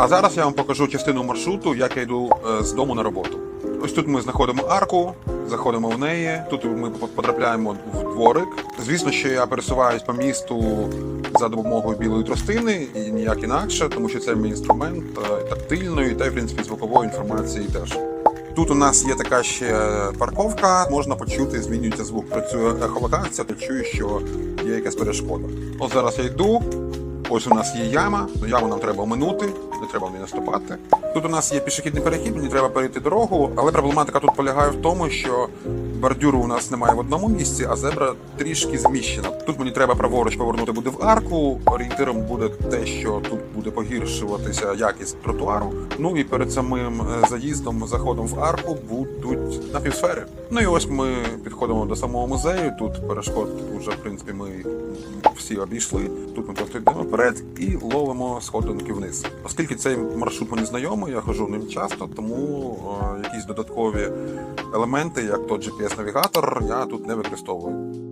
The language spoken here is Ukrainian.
А зараз я вам покажу частину маршруту, як я йду е, з дому на роботу. Ось тут ми знаходимо арку, заходимо в неї. Тут ми потрапляємо в дворик. Звісно, що я пересуваюсь по місту за допомогою білої тростини і ніяк інакше, тому що це мій інструмент е, тактильної та в принципі звукової інформації теж. Тут у нас є така ще парковка, можна почути, змінюється звук. Працює ехолокація, ти чуєш, що є якась перешкода. От зараз я йду. Ось у нас є яма, яму нам треба оминути, не треба в неї наступати. Тут у нас є пішохідний перехід, мені треба перейти дорогу, але проблематика тут полягає в тому, що бордюру у нас немає в одному місці, а зебра трішки зміщена. Тут мені треба праворуч повернути буде в арку. Орієнтиром буде те, що тут буде погіршуватися якість тротуару. Ну і перед самим е, заїздом, заходом в арку будуть напівсфери. Ну і ось ми підходимо до самого музею. Тут перешкод вже в принципі ми всі обійшли. Тут ми просто йдемо вперед і ловимо сходинки вниз. Оскільки цей маршрут мені знайомий, я ходжу ним часто, тому е, якісь додаткові елементи, як то GPS-навігатор, я тут не використовую.